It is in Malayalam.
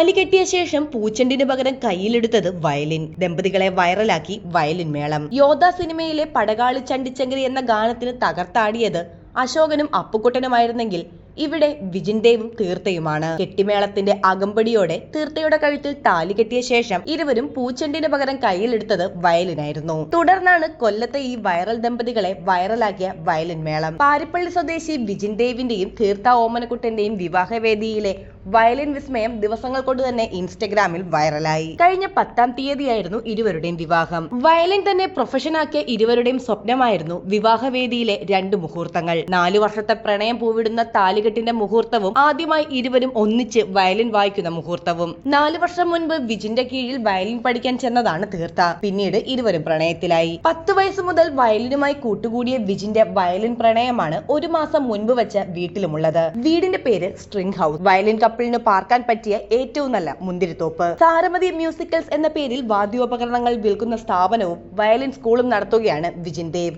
താലി കെട്ടിയ ശേഷം പൂച്ചെണ്ടിന് പകരം കയ്യിലെടുത്തത് വയലിൻ. ദമ്പതികളെ വൈറലാക്കി വയലിൻ മേളം. യോധ സിനിമയിലെ പടകാളി ചണ്ടിച്ചങ്കരി എന്ന ഗാനത്തിന് തകർത്താടിയത് അശോകനും അപ്പുക്കുട്ടനുമായിരുന്നെങ്കിൽ ഇവിടെ വിജിൻദേവും തീർത്തയുമാണ്. കെട്ടിമേളത്തിന്റെ അകമ്പടിയോടെ തീർത്തയുടെ കഴുത്തിൽ താലി കെട്ടിയ ശേഷം ഇരുവരും പൂച്ചെണ്ടിന് പകരം കയ്യിലെടുത്തത് വയലിനായിരുന്നു. തുടർന്നാണ് കൊല്ലത്തെ ഈ വൈറൽ ദമ്പതികളെ വൈറലാക്കിയ വയലിൻ മേളം. പാരിപ്പള്ളി സ്വദേശി വിജിൻദേവിന്റെയും തീർത്ത ഓമനക്കുട്ടന്റെയും വിവാഹവേദിയിലെ വയലിൻ വിസ്മയം ദിവസങ്ങൾ കൊണ്ട് തന്നെ ഇൻസ്റ്റഗ്രാമിൽ വൈറലായി. കഴിഞ്ഞ പത്താം തീയതിയായിരുന്നു ഇരുവരുടെയും വിവാഹം. വയലിൻ തന്നെ പ്രൊഫഷനാക്കിയ ഇരുവരുടെയും സ്വപ്നമായിരുന്നു വിവാഹവേദിയിലെ രണ്ട് മുഹൂർത്തങ്ങൾ. നാലു വർഷത്തെ പ്രണയം പൂവിടുന്ന താലികെട്ടിന്റെ മുഹൂർത്തവും ആദ്യമായി ഇരുവരും ഒന്നിച്ച് വയലിൻ വായിക്കുന്ന മുഹൂർത്തവും. നാലു വർഷം മുൻപ് വിജിന്റെ കീഴിൽ വയലിൻ പഠിക്കാൻ ചെന്നതാണ് തീർത്ത പിന്നീട് ഇരുവരും പ്രണയത്തിലായി. പത്ത് വയസ്സ് മുതൽ വയലിനുമായി കൂട്ടുകൂടിയ വിജിന്റെ വയലിൻ പ്രണയമാണ് ഒരു മാസം മുൻപ് വെച്ച വീട്ടിലുമുള്ളത്. വീടിന്റെ പേര് സ്ട്രിംഗ് ഹൗസ്. വയലിൻ കപ്പിളിന് പാർക്കാൻ പറ്റിയ ഏറ്റവും നല്ല മുന്തിരിത്തോപ്പ്. സാരമതി മ്യൂസിക്കൽസ് എന്ന പേരിൽ വാദ്യോപകരണങ്ങൾ വിൽക്കുന്ന സ്ഥാപനവും വയലിൻ സ്കൂളും നടത്തുകയാണ് വിജിൻ ദേവ്.